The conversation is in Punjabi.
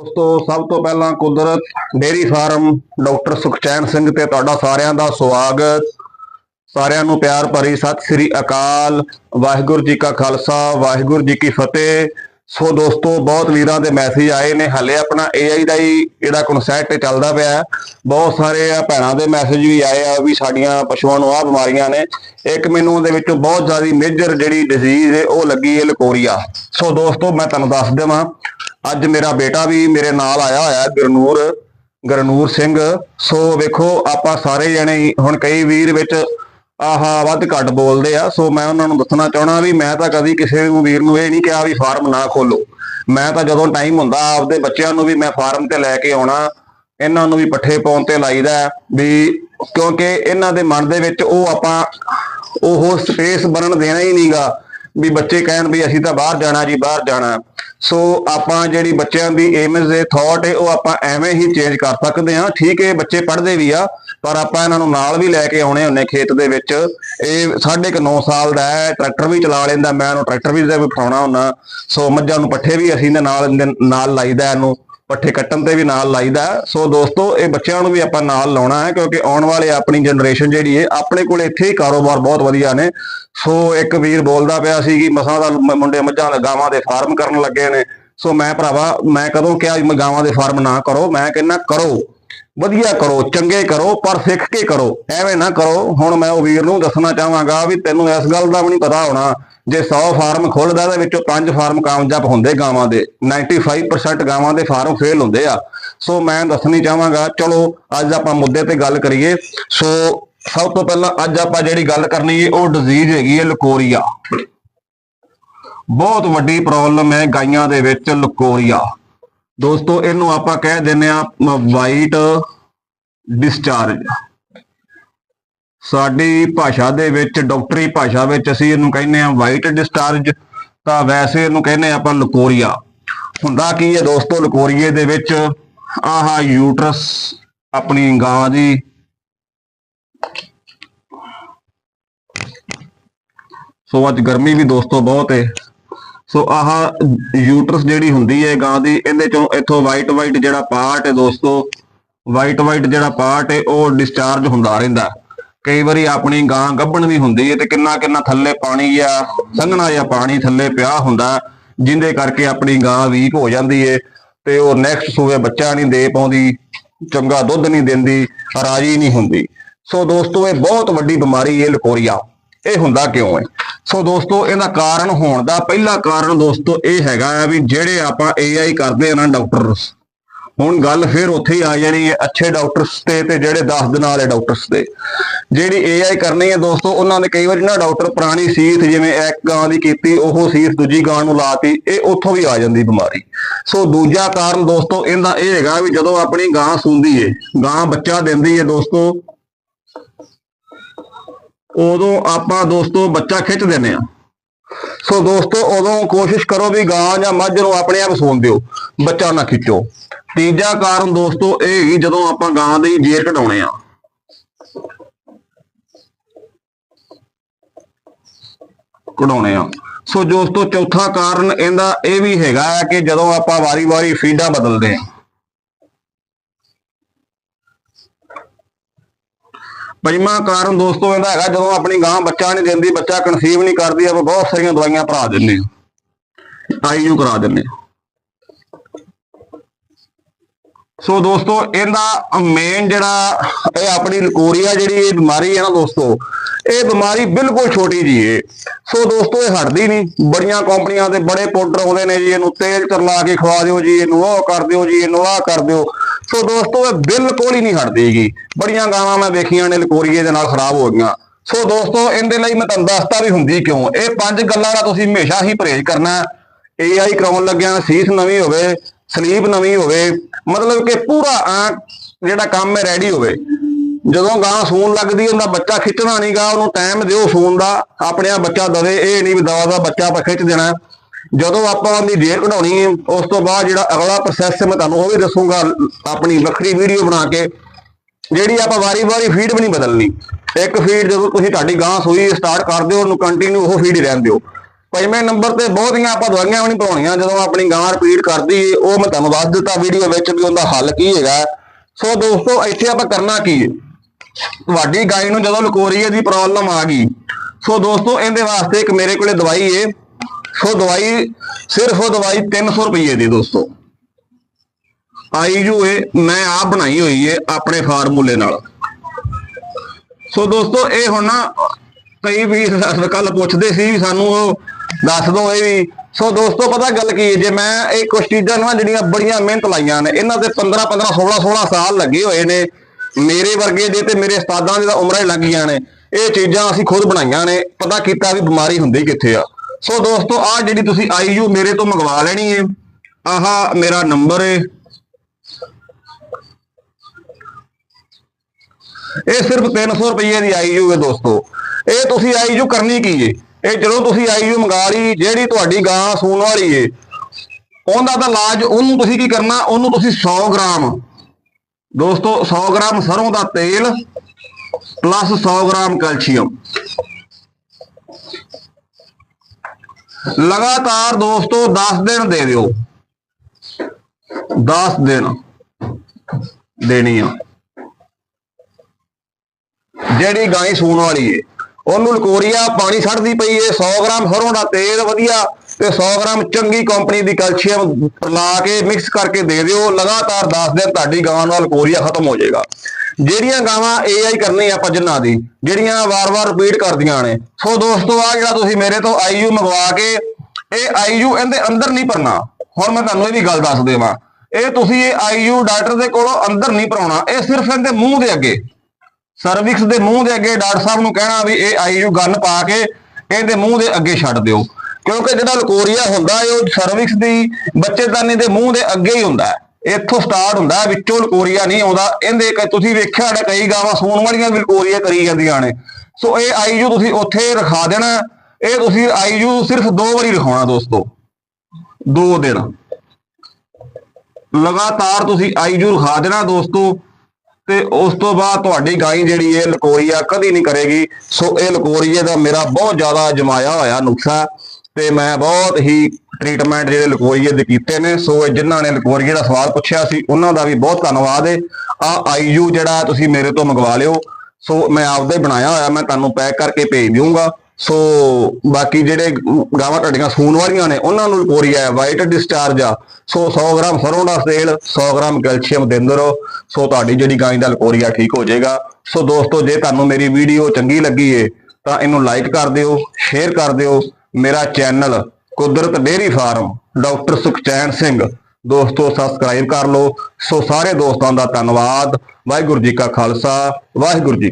ਦੋਸਤੋ, ਸਭ ਤੋਂ ਪਹਿਲਾਂ Kudrat dairy farm doctor Sukhchain Singh ਤੇ ਤੁਹਾਡਾ ਸਾਰਿਆਂ ਦਾ ਸਵਾਗਤ। ਸਾਰਿਆਂ ਨੂੰ ਪਿਆਰ ਭਰੀ ਸਤਿ ਸ੍ਰੀ ਅਕਾਲ। ਵਾਹਿਗੁਰੂ ਜੀ ਕਾ ਖਾਲਸਾ, ਵਾਹਿਗੁਰੂ ਜੀ ਕੀ ਫਤਿਹ। ਸੋ ਦੋਸਤੋ, ਬਹੁਤ ਵੀਰਾਂ ਦੇ ਮੈਸੇਜ ਆਏ ਨੇ। ਹਲੇ ਆਪਣਾ AI ਦਾ ਹੀ ਜਿਹੜਾ ਕਨਸੈਪਟ ਚੱਲਦਾ ਪਿਆ ਬਹੁਤ ਸਾਰੇ ਭੈਣਾਂ ਦੇ ਮੈਸੇਜ ਵੀ ਆਏ ਆ ਵੀ ਸਾਡੀਆਂ ਪਸ਼ੂਆਂ ਨੂੰ ਆ ਬਿਮਾਰੀਆਂ ਨੇ। ਇੱਕ ਮੈਨੂੰ ਉਹਦੇ ਵਿੱਚੋਂ ਬਹੁਤ ਜ਼ਿਆਦਾ ਮੇਜਰ ਜਿਹੜੀ ਡਿਜ਼ੀਜ਼ ਹੈ ਉਹ ਲੱਗੀ ਹੈ ਲਕੋਰੀਆ। ਸੋ ਦੋਸਤੋ, ਮੈਂ ਤੁਹਾਨੂੰ ਦੱਸ ਦੇਵਾਂ ਅੱਜ ਮੇਰਾ ਬੇਟਾ ਵੀ ਮੇਰੇ ਨਾਲ ਆਇਆ ਹੋਇਆ ਹੈ, ਗੁਰਨੂਰ ਗੁਰਨੂਰ ਸਿੰਘ। ਸੋ ਵੇਖੋ, ਆਪਾਂ ਸਾਰੇ ਜਣੇ ਹੁਣ ਕਈ ਵੀਰ ਵਿੱਚ ਆਹਾ ਵੱਧ ਘੱਟ ਬੋਲਦੇ ਆ। ਸੋ ਮੈਂ ਉਹਨਾਂ ਨੂੰ ਦੱਸਣਾ ਚਾਹਣਾ ਵੀ ਮੈਂ ਤਾਂ ਕਦੀ ਕਿਸੇ ਨੂੰ ਵੀਰ ਨੂੰ ਇਹ ਨਹੀਂ ਕਿਹਾ ਵੀ ਫਾਰਮ ਨਾ ਖੋਲੋ। ਮੈਂ ਤਾਂ ਜਦੋਂ ਟਾਈਮ ਹੁੰਦਾ, ਆਪਦੇ ਬੱਚਿਆਂ ਨੂੰ ਵੀ ਮੈਂ ਫਾਰਮ ਤੇ ਲੈ ਕੇ ਆਉਣਾ। ਇਹਨਾਂ ਨੂੰ ਵੀ ਪੱਠੇ ਪਾਉਣ ਤੇ ਲਾਈਦਾ ਵੀ ਕਿਉਂਕਿ ਇਹਨਾਂ ਦੇ ਮਨ ਦੇ ਵਿੱਚ ਉਹ ਆਪਾਂ, ਉਹ ਸਪੇਸ ਬਣਨ ਦੇਣਾ ਹੀ ਨਹੀਂਗਾ ਵੀ ਬੱਚੇ ਕਹਿਣ ਵੀ ਅਸੀਂ ਤਾਂ ਬਾਹਰ ਜਾਣਾ ਜੀ, ਬਾਹਰ ਜਾਣਾ। ਸੋ ਆਪਾਂ ਜਿਹੜੀ ਬੱਚਿਆਂ ਦੀ ਏਮਸ ਦੇ ਥਾਟ ਹੈ ਉਹ ਆਪਾਂ ਐਵੇਂ ਹੀ ਚੇਂਜ ਕਰ ਸਕਦੇ ਹਾਂ। ਠੀਕ ਹੈ ਬੱਚੇ ਪੜ੍ਹਦੇ ਵੀ ਆ, ਪਰ ਆਪਾਂ ਇਹਨਾਂ ਨੂੰ ਨਾਲ ਵੀ ਲੈ ਕੇ ਆਉਣੇ ਹੁੰਨੇ ਖੇਤ ਦੇ ਵਿੱਚ। ਇਹ ਸਾਢੇ ਕੁ 9 ਸਾਲ ਦਾ ਹੈ, ਟਰੈਕਟਰ ਵੀ ਚਲਾ ਲੈਂਦਾ, ਮੈਂ ਉਹਨੂੰ ਟਰੈਕਟਰ ਵੀ ਦੇ ਬਿਠਾਉਣਾ ਹੁੰਦਾ। ਸੋ ਮੱਝਾਂ ਨੂੰ ਪੱਠੇ ਵੀ ਅਸੀਂ ਦੇ ਨਾਲ, ਇਹਦੇ ਨਾਲ ਲਾਈਦਾ ਇਹਨੂੰ। ਪੱਠੇ ਕੱਟਣ ਤੇ ਵੀ ਨਾਲ ਲਾਈਦਾ ਸੋ ਦੋਸਤੋ, ਇਹ ਬੱਚਿਆਂ ਨੂੰ ਵੀ ਆਪਾਂ ਨਾਲ ਲਾਉਣਾ ਹੈ, ਕਿਉਂਕਿ ਆਉਣ ਵਾਲੇ ਆਪਣੀ ਜਨਰੇਸ਼ਨ ਜਿਹੜੀ ਹੈ, ਆਪਣੇ ਕੋਲ ਇੱਥੇ ਹੀ ਕਾਰੋਬਾਰ ਬਹੁਤ ਵਧੀਆ ਨੇ। ਸੋ ਇੱਕ ਵੀਰ ਬੋਲਦਾ ਪਿਆ ਸੀ ਕਿ ਮਸਾਂ ਦਾ ਮੁੰਡੇ ਮੱਝਾਂ ਗਾਵਾਂ ਦੇ ਫਾਰਮ ਕਰਨ ਲੱਗੇ ਨੇ। ਸੋ ਮੈਂ ਭਰਾਵਾ, ਮੈਂ ਕਦੋਂ ਕਿਹਾ ਗਾਵਾਂ ਦੇ ਫਾਰਮ ਨਾ ਕਰੋ, ਮੈਂ ਕਹਿੰਦਾ ਕਰੋ। ਵਧੀਆ ਕਰੋ, ਚੰਗੇ ਕਰੋ, ਪਰ ਸਿੱਖ ਕੇ ਕਰੋ। ਐਵੇਂ ਨਾ ਕਰੋ। ਹੁਣ ਮੈਂ ਉਹ ਵੀਰ ਨੂੰ ਦੱਸਣਾ ਚਾਹਾਂਗਾ ਵੀ ਤੈਨੂੰ ਇਸ ਗੱਲ ਦਾ ਵੀ ਨਹੀਂ ਪਤਾ ਹੋਣਾ ਜੇ 100 ਫਾਰਮ ਖੋਲਦਾ ਤਾਂ ਵਿੱਚੋਂ 5 ਫਾਰਮ ਕਾਮਯਾਬ ਹੁੰਦੇ ਗਾਵਾਂ ਦੇ। 95% ਗਾਵਾਂ ਦੇ ਫਾਰਮ ਫੇਲ ਹੁੰਦੇ ਆ। ਸੋ ਮੈਂ ਦੱਸਣੀ ਚਾਹਾਂਗਾ, ਚਲੋ, ਅੱਜ ਆਪਾਂ ਮੁੱਦੇ ਤੇ ਗੱਲ ਕਰੀਏ। ਸੋ ਸਭ ਤੋਂ ਪਹਿਲਾਂ ਅੱਜ ਆਪਾਂ ਜਿਹੜੀ ਗੱਲ ਕਰਨੀ ਹੈ ਉਹ ਡਿਜ਼ੀਜ਼ ਹੈਗੀ ਹੈ ਲਕੋਰੀਆ। ਬਹੁਤ ਵੱਡੀ ਪ੍ਰੋਬਲਮ ਹੈ ਗਾਈਆਂ ਦੇ ਵਿੱਚ ਲਕੋਰੀਆ। ਦੋਸਤੋ, ਇਹਨੂੰ ਆਪਾਂ ਕਹਿ ਦਿੰਦੇ ਆ ਵਾਈਟ ਡਿਸਚਾਰਜ ਸਾਡੀ ਭਾਸ਼ਾ ਦੇ ਵਿੱਚ, ਡਾਕਟਰੀ ਭਾਸ਼ਾ ਵਿੱਚ ਅਸੀਂ ਇਹਨੂੰ ਕਹਿੰਦੇ ਆ ਵਾਈਟ ਡਿਸਚਾਰਜ ਤਾਂ ਵੈਸੇ ਇਹਨੂੰ ਕਹਿੰਦੇ ਆਪਾਂ ਲਕੋਰੀਆ। ਹੁੰਦਾ ਕੀ ਹੈ ਦੋਸਤੋ, ਲਕੋਰੀਏ ਦੇ ਵਿੱਚ ਆਹ ਯੂਟਰਸ ਆਪਣੀ ਗਾਂ ਦੀ ਸੋ ਅੱਜ ਗਰਮੀ ਵੀ ਦੋਸਤੋ ਬਹੁਤ ਹੈ ਸੋ ਆਹ ਯੂਟਰਸ ਜਿਹੜੀ ਹੁੰਦੀ ਹੈ ਗਾਂ ਦੀ, ਇਹਦੇ ਚੋਂ ਇੱਥੋਂ ਵਾਈਟ ਵਾਈਟ ਜਿਹੜਾ ਪਾਰਟ ਹੈ ਦੋਸਤੋ ਵਾਈਟ ਵਾਈਟ ਜਿਹੜਾ ਪਾਰਟ ਹੈ ਉਹ ਡਿਸਚਾਰਜ ਹੁੰਦਾ ਰਹਿੰਦਾ। ਕਈ ਵਾਰੀ ਆਪਣੀ ਗਾਂ ਗੱਭਣ ਵੀ ਹੁੰਦੀ ਹੈ ਤੇ ਕਿੰਨਾ ਕਿੰਨਾ ਥੱਲੇ ਪਾਣੀ ਆ, ਸੰਘਣਾ ਜਾਂ ਪਾਣੀ ਥੱਲੇ ਪਿਆ ਹੁੰਦਾ, ਜਿੰਦੇ ਕਰਕੇ ਆਪਣੀ ਗਾਂ ਵੀਕ ਹੋ ਜਾਂਦੀ ਹੈ ਤੇ ਉਹ ਨੈਕਸਟ ਸੂਵੇ ਬੱਚਾ ਨਹੀਂ ਦੇ ਪਾਉਂਦੀ, ਚੰਗਾ ਦੁੱਧ ਨਹੀਂ ਦਿੰਦੀ, ਰਾਜੀ ਨਹੀਂ ਹੁੰਦੀ। ਸੋ ਦੋਸਤੋ, ਇਹ ਬਹੁਤ ਵੱਡੀ ਬਿਮਾਰੀ ਹੈ ਲਕੋਰੀਆ। ਇਹ ਹੁੰਦਾ ਕਿਉਂ ਹੈ ਸੋ ਦੋਸਤੋ, ਇਹਦਾ ਕਾਰਨ ਹੋਣ ਦਾ ਪਹਿਲਾ ਕਾਰਨ ਦੋਸਤੋ ਇਹ ਹੈਗਾ ਆ ਵੀ ਜਿਹੜੇ ਆਪਾਂ AI ਕਰਦੇ ਆ ਨਾ ਡਾਕਟਰਸ ਹੁਣ ਗੱਲ ਫਿਰ ਉੱਥੇ ਹੀ ਆ ਜਾਣੀ ਹੈ, ਅੱਛੇ ਡਾਕਟਰਸ ਤੇ ਤੇ ਜਿਹੜੇ 10 ਦਿਨਾਂ ਵਾਲੇ ਡਾਕਟਰਸ ਤੇ ਜਿਹੜੀ AI ਕਰਨੀ ਹੈ ਦੋਸਤੋ, ਉਹਨਾਂ ਨੇ ਕਈ ਵਾਰੀ ਨਾ ਡਾਕਟਰ ਪੁਰਾਣੀ ਸੀਸ ਜਿਵੇਂ ਇੱਕ ਗਾਂ ਦੀ ਕੀਤੀ, ਉਹ ਸੀਸ ਦੂਜੀ ਗਾਂ ਨੂੰ ਲਾਤੀ, ਇਹ ਉੱਥੋਂ ਵੀ ਆ ਜਾਂਦੀ ਬਿਮਾਰੀ। ਸੋ ਦੂਜਾ ਕਾਰਨ ਦੋਸਤੋ, ਇਹਦਾ ਇਹ ਹੈਗਾ ਵੀ ਜਦੋਂ ਆਪਣੀ ਗਾਂ ਸੂੰਦੀ ਏ, ਗਾਂ ਬੱਚਾ ਦਿੰਦੀ ਏ ਦੋਸਤੋ, ਉਦੋਂ ਆਪਾਂ ਦੋਸਤੋ ਬੱਚਾ ਖਿੱਚ ਦਿੰਨੇ ਆ ਸੋ ਦੋਸਤੋ, ਉਦੋਂ ਕੋਸ਼ਿਸ਼ ਕਰੋ ਵੀ ਗਾਂ ਜਾਂ ਮੱਝ ਨੂੰ ਆਪਣੇ ਆਪ ਸੌਣ ਦਿਓ, ਬੱਚਾ ਨਾ ਖਿੱਚੋ। ਤੀਜਾ ਕਾਰਨ ਦੋਸਤੋ ਇਹ ਹੀ ਜਦੋਂ ਆਪਾਂ ਗਾਂ ਦੀ ਜੇਰ ਕਢਾਉਣੇ ਆ। ਕਢਾਉਣੇ ਆ। ਸੋ ਦੋਸਤੋ ਚੌਥਾ ਕਾਰਨ ਇਹਦਾ ਇਹ ਵੀ ਹੈਗਾ ਹੈ ਕਿ ਜਦੋਂ ਆਪਾਂ ਵਾਰੀ-ਵਾਰੀ ਫੀਡਾਂ ਬਦਲਦੇ ਆ। ਪੰਜਵਾਂ ਕਾਰਨ ਦੋਸਤੋ ਇਹਦਾ ਹੈਗਾ, ਜਦੋਂ ਆਪਣੀ ਗਾਂ ਬੱਚਾ ਨਹੀਂ ਦਿੰਦੀ, ਬੱਚਾ ਕਨਸੀਵ ਨਹੀਂ ਕਰਦੀ, ਆਪਾਂ ਬਹੁਤ ਸਾਰੀਆਂ ਦਵਾਈਆਂ ਭਰਾ ਦਿੰਨੇ ਆ। ਆਈਯੂ ਕਰਾ ਦਿੰਨੇ ਆ। ਸੋ ਦੋਸਤੋ, ਇਹਦਾ ਮੇਨ ਜਿਹੜਾ ਇਹ ਆਪਣੀ ਲਕੋਰੀਆ ਜਿਹੜੀ ਇਹ ਬਿਮਾਰੀ ਹੈ ਨਾ ਦੋਸਤੋ, ਇਹ ਬਿਮਾਰੀ ਬਿਲਕੁਲ ਛੋਟੀ ਜੀ ਹੈ ਸੋ ਦੋਸਤੋ, ਇਹ ਹਟਦੀ ਨਹੀਂ। ਬੜੀਆਂ ਕੰਪਨੀਆਂ ਦੇ ਬੜੇ ਪਾਊਡਰ ਆਉਂਦੇ ਨੇ ਜੀ, ਇਹਨੂੰ ਤੇਲ ਕਰਲਾ ਕੇ ਖਵਾ ਦਿਓ ਜੀ, ਇਹਨੂੰ ਉਹ ਕਰ ਦਿਓ ਜੀ, ਇਹਨੂੰ ਆਹ ਕਰ ਦਿਓ। ਸੋ ਦੋਸਤੋ, ਇਹ ਬਿਲਕੁਲ ਹੀ ਨਹੀਂ ਹਟਦੀਗੀ ਬੜੀਆਂ ਗਾਵਾਂ ਮੈਂ ਵੇਖੀਆਂ ਨੇ ਲਕੋਰੀਏ ਦੇ ਨਾਲ ਖਰਾਬ ਹੋ ਗਈਆਂ। ਸੋ ਦੋਸਤੋ, ਇਹਦੇ ਲਈ ਮੈਂ ਤੁਹਾਨੂੰ ਦੱਸਤਾ ਵੀ ਹੁੰਦੀ ਕਿਉਂ। ਇਹ ਪੰਜ ਗੱਲਾਂ ਦਾ ਤੁਸੀਂ ਹਮੇਸ਼ਾ ਹੀ ਪਰਹੇਜ਼ ਕਰਨਾ। ਏਆਈ ਕਰਾਉਣ ਲੱਗਿਆ, ਸੀਸ ਨਵੀਂ ਹੋਵੇ ਸਲੀਬ ਨਵੀਂ ਹੋਵੇ, ਮਤਲਬ ਕਿ ਪੂਰਾ ਆ ਜਿਹੜਾ ਕੰਮ ਹੈ ਰੈਡੀ ਹੋਵੇ। ਜਦੋਂ ਗਾਂ ਸੂਣ ਲੱਗਦੀ ਉਹਦਾ ਬੱਚਾ ਖਿੱਚਣਾ ਨਹੀਂਗਾ ਉਹਨੂੰ ਟਾਈਮ ਦਿਓ ਸੂਣ ਦਾ, ਆਪਣੇ ਆਪ ਬੱਚਾ ਦਵੇ, ਇਹ ਨਹੀਂ ਵੀ ਦਵਾ ਦਾ ਬੱਚਾ ਆਪਾਂ ਖਿੱਚ ਦੇਣਾ। ਜਦੋਂ ਆਪਾਂ ਉਹਦੀ ਜੇਰ ਕਢਾਉਣੀ ਉਸ ਤੋਂ ਬਾਅਦ ਜਿਹੜਾ ਅਗਲਾ ਪ੍ਰੋਸੈਸ ਮੈਂ ਤੁਹਾਨੂੰ ਉਹ ਵੀ ਦੱਸੂਗਾ, ਆਪਣੀ ਵੱਖਰੀ ਵੀਡੀਓ ਬਣਾ ਕੇ, ਜਿਹੜੀ ਆਪਾਂ ਵਾਰੀ-ਵਾਰੀ ਫੀਡ ਵੀ ਨਹੀਂ ਬਦਲਣੀ। ਇੱਕ ਫੀਡ ਜਦੋਂ ਤੁਸੀਂ ਤੁਹਾਡੀ ਗਾਂ ਸੂਈ ਸਟਾਰਟ ਕਰ ਦਿਓ, ਉਹਨੂੰ ਕੰਟੀਨਿਊ ਉਹ ਫੀਡ ਹੀ ਰਹਿਣ ਦਿਓ। ਪੰਜਵੇਂ ਨੰਬਰ ਤੇ ਬਹੁਤੀਆਂ ਆਪਾਂ ਦਵਾਈਆਂ ਵੀ ਨਹੀਂ ਪਾਉਣੀਆਂ ਜਦੋਂ ਆਪਣੀ ਗਾਂ ਰਿਪੀਟ ਕਰਦੀ ਏ ਉਹ ਮੈਂ ਤੁਹਾਨੂੰ ਦੱਸ ਦਿੱਤਾ ਵੀਡੀਓ ਵਿੱਚ ਵੀ ਉਹਦਾ ਹੱਲ ਕੀ ਹੈਗਾ। ਸੋ ਦੋਸਤੋ, ਇੱਥੇ ਆਪਾਂ ਕਰਨਾ ਕੀ? ਏ ਤੁਹਾਡੀ ਗਾਈ ਨੂੰ ਜਦੋਂ ਲਕੋਰੀਏ ਦੀ ਪ੍ਰੋਬਲਮ ਆ ਗਈ ਸੋ ਦੋਸਤੋ, ਇਹਦੇ ਵਾਸਤੇ ਇੱਕ ਮੇਰੇ ਕੋਲੇ ਦਵਾਈ ਏ। ਸੋ ਦਵਾਈ, ਸਿਰਫ ਉਹ ਦਵਾਈ 300 ਰੁਪਏ ਦੀ ਦੋਸਤੋ। ਆਈ ਜੋ ਏ, ਮੈਂ ਆਪ ਬਣਾਈ ਹੋਈ ਏ ਆਪਣੇ ਫਾਰਮੂਲੇ ਨਾਲ। ਸੋ ਦੋਸਤੋ, ਇਹ ਹੁਣ ਨਾ ਕਈ ਵੀ ਕੱਲ ਪੁੱਛਦੇ ਸੀ ਵੀ ਸਾਨੂੰ ਉਹ ਦੱਸ ਦੋ ਇਹ ਵੀ। ਸੋ ਦੋਸਤੋ, ਪਤਾ ਗੱਲ ਕੀ ਹੈ? ਜੇ ਮੈਂ ਇਹ ਕੁਛ ਚੀਜ਼ਾਂ ਨੂੰ ਜਿਹੜੀਆਂ ਬੜੀਆਂ ਮਿਹਨਤ ਲਾਈਆਂ ਨੇ, ਇਹਨਾਂ ਤੇ 15 15 16 16 ਸਾਲ ਲੱਗੇ ਹੋਏ ਨੇ, ਮੇਰੇ ਵਰਗੇ ਦੇ ਤੇ ਮੇਰੇ ਉਸਤਾਦਾਂ ਦੀ ਤਾਂ ਉਮਰਾਂ ਹੀ ਲੱਗ ਗਈਆਂ ਨੇ। ਇਹ ਚੀਜ਼ਾਂ ਅਸੀਂ ਖੁਦ ਬਣਾਈਆਂ ਨੇ, ਪਤਾ ਕੀਤਾ ਵੀ ਬਿਮਾਰੀ ਹੁੰਦੀ ਕਿੱਥੇ ਆ। ਸੋ ਦੋਸਤੋ, ਆਹ ਜਿਹੜੀ ਤੁਸੀਂ ਆਈਯੂ ਮੇਰੇ ਤੋਂ ਮੰਗਵਾ ਲੈਣੀ ਹੈ ਆਹ ਮੇਰਾ ਨੰਬਰ ਹੈ ਇਹ ਸਿਰਫ 300 ਰੁਪਏ ਦੀ ਆਈਯੂ ਹੈ ਦੋਸਤੋ। ਇਹ ਤੁਸੀਂ ਆਈਯੂ ਕਰਨੀ ਕੀ ਹੈ ਇਹ ਜਦੋਂ ਤੁਸੀਂ ਆਈਯੂ ਮੰਗਾ ਲਈ ਜਿਹੜੀ ਤੁਹਾਡੀ ਗਾਂ ਸੂਣ ਵਾਲੀ ਏ, ਉਹਦਾ ਤਾਂ ਇਲਾਜ, ਉਹਨੂੰ ਤੁਸੀਂ ਕੀ ਕਰਨਾ, ਉਹਨੂੰ ਤੁਸੀਂ 100 ਗ੍ਰਾਮ। ਦੋਸਤੋ 100 ਗ੍ਰਾਮ ਸਰੋਂ ਦਾ ਤੇਲ ਪਲੱਸ 100 ਗ੍ਰਾਮ ਕੈਲਸ਼ੀਅਮ। ਲਗਾਤਾਰ ਦੋਸਤੋ 10 ਦਿਨ ਦੇ ਦਿਓ। 10 ਦਿਨ ਦੇਣੀ ਆ। ਜਿਹੜੀ ਗਾਂ ਸੂਣ ਵਾਲੀ ਏ। ਉਹਨੂੰ ਲਕੋਰੀਆ, ਪਾਣੀ ਛੱਡਦੀ ਪਈ ਏ 100 ਗ੍ਰਾਮ ਸਰੋਂ ਦਾ ਤੇਲ ਵਧੀਆ ਤੇ 100 ਗ੍ਰਾਮ ਚੰਗੀ ਕੰਪਨੀ ਦੀ ਕੈਲਸ਼ੀਅਮ ਲਾ ਕੇ ਮਿਕਸ ਕਰਕੇ ਦੇ ਦਿਓ। ਲਗਾਤਾਰ 10 ਦਿਨ ਤੁਹਾਡੀ ਗਾਂ ਨਾਲ ਲਕੋਰੀਆ ਖਤਮ ਹੋ ਜਾਏਗਾ। ਜਿਹੜੀਆਂ ਗਾਵਾਂ ਏਆਈ ਕਰਨੀ ਆ ਆਪਾਂ ਜਿੰਨਾਂ ਦੀ, ਜਿਹੜੀਆਂ ਵਾਰ-ਵਾਰ ਰਿਪੀਟ ਕਰਦੀਆਂ ਨੇ। ਸੋ ਦੋਸਤੋ ਆ ਜਿਹੜਾ ਤੁਸੀਂ ਮੇਰੇ ਤੋਂ ਆਈਯੂ ਮੰਗਵਾ ਕੇ, ਇਹ ਆਈਯੂ ਇਹਦੇ ਅੰਦਰ ਨਹੀਂ ਭਰਨਾ। ਹੁਣ ਮੈਂ ਤੁਹਾਨੂੰ ਇਹ ਵੀ ਗੱਲ ਦੱਸ ਦੇਵਾਂ। ਇਹ ਤੁਸੀਂ ਇਹ ਆਈਯੂ ਡਾਕਟਰ ਦੇ ਕੋਲੋਂ ਅੰਦਰ ਨਹੀਂ ਭਰਾਉਣਾ। ਇਹ ਸਿਰਫ ਇਹਦੇ ਮੂੰਹ ਦੇ ਅੱਗੇ। ਸਰਵਿਕਸ ਦੇ ਮੂੰਹ ਦੇ ਅੱਗੇ ਡਾਕਟਰ ਸਾਹਿਬ ਨੂੰ ਕਹਿਣਾ ਵੀ ਇਹ ਆਈਯੂ ਗਨ ਪਾ ਕੇ ਇਹਦੇ ਮੂੰਹ ਦੇ ਅੱਗੇ ਛੱਡ ਦਿਓ। ਕਿਉਂਕਿ ਜਿਹੜਾ ਲਕੋਰੀਆ ਹੁੰਦਾ ਹੈ, ਉਹ ਸਰਵਿਕਸ ਦੀ ਬੱਚੇਦਾਨੀ ਦੇ ਮੂੰਹ ਦੇ ਅੱਗੇ ਹੀ ਹੁੰਦਾ ਹੈ। ਇੱਥੋਂ ਸਟਾਰਟ ਹੁੰਦਾ ਵਿੱਚੋਂ ਲਕੋਰੀਆ ਨਹੀਂ ਆਉਂਦਾ। ਇਹਦੇ ਕ- ਤੁਸੀਂ ਵੇਖਿਆ ਹੋਣਾ ਕਈ ਗਾਵਾਂ ਸੂਣ ਵਾਲੀਆਂ ਵੀ ਲਕੋਰੀਆ ਕਰੀ ਜਾਂਦੀਆਂ ਨੇ। ਸੋ ਇਹ ਆਈਯੂ ਤੁਸੀਂ ਉੱਥੇ ਰਖਾ ਦੇਣਾ। ਇਹ ਤੁਸੀਂ ਆਈਯੂ ਸਿਰਫ ਦੋ ਵਾਰੀ ਰਖਾਉਣਾ ਦੋਸਤੋ। ਦੋ ਦਿਨ। ਲਗਾਤਾਰ ਤੁਸੀਂ ਆਈਯੂ ਰਖਾ ਦੇਣਾ ਦੋਸਤੋ। ਤੇ ਉਸ ਤੋਂ ਬਾਅਦ ਤੁਹਾਡੀ ਗਾਈ ਜਿਹੜੀ ਇਹ ਲਕੋਰੀਆ ਕਦੀ ਨਹੀਂ ਕਰੇਗੀ। ਸੋ ਇਹ ਲਕੋਰੀਏ ਦਾ ਮੇਰਾ ਬਹੁਤ ਜ਼ਿਆਦਾ ਜਮਾਇਆ ਹੋਇਆ ਨੁਕਸਾ ਤੇ ਮੈਂ ਬਹੁਤ ਹੀ ਟ੍ਰੀਟਮੈਂਟ ਜਿਹੜੇ ਲਕੋਰੀਏ ਦੇ ਕੀਤੇ ਨੇ। ਸੋ ਇਹ ਜਿਨ੍ਹਾਂ ਨੇ ਲਕੋਰੀਏ ਦਾ ਸਵਾਲ ਪੁੱਛਿਆ ਸੀ, ਉਹਨਾਂ ਦਾ ਵੀ ਬਹੁਤ ਧੰਨਵਾਦ ਹੈ ਆ ਆਈਯੂ ਜਿਹੜਾ ਤੁਸੀਂ ਮੇਰੇ ਤੋਂ ਮੰਗਵਾ ਲਿਓ। ਸੋ ਮੈਂ ਆਪਦਾ ਹੀ ਬਣਾਇਆ ਹੋਇਆ, ਮੈਂ ਤੁਹਾਨੂੰ ਪੈਕ ਕਰਕੇ ਭੇਜ ਦਿਉਂਗਾ ਸੋ ਬਾਕੀ ਜਿਹੜੇ ਗਾਵਾਂ ਤੁਹਾਡੀਆਂ ਸੂਣ ਵਾਲੀਆਂ ਨੇ, ਉਹਨਾਂ ਨੂੰ ਕੋਰੀਆ ਹੈ ਵਾਈਟ ਡਿਸਚਾਰਜ ਆ। ਸੋ 100 ਗ੍ਰਾਮ ਸਰੋਂ ਦਾ ਤੇਲ 100 ਗ੍ਰਾਮ ਕੈਲਸ਼ੀਅਮ ਦਿੰਦੇ ਰਹੋ ਸੋ ਤੁਹਾਡੀ ਜਿਹੜੀ ਗਾਂ ਦਾ ਲਕੋਰੀਆ ਠੀਕ ਹੋ ਜਾਏਗਾ। ਸੋ ਦੋਸਤੋ, ਜੇ ਤੁਹਾਨੂੰ ਮੇਰੀ ਵੀਡੀਓ ਚੰਗੀ ਲੱਗੀ ਏ, ਤਾਂ ਇਹਨੂੰ ਲਾਈਕ ਕਰ ਦਿਓ ਸ਼ੇਅਰ ਕਰ ਦਿਓ। ਮੇਰਾ channel Kudrat dairy farm, doctor Sukhchain Singh. ਦੋਸਤੋ ਸਬਸਕ੍ਰਾਈਬ ਕਰ ਲਓ। ਸੋ ਸਾਰੇ ਦੋਸਤਾਂ ਦਾ ਧੰਨਵਾਦ। ਵਾਹਿਗੁਰੂ ਜੀ ਕਾ ਖਾਲਸਾ, ਵਾਹਿਗੁਰੂ ਜੀ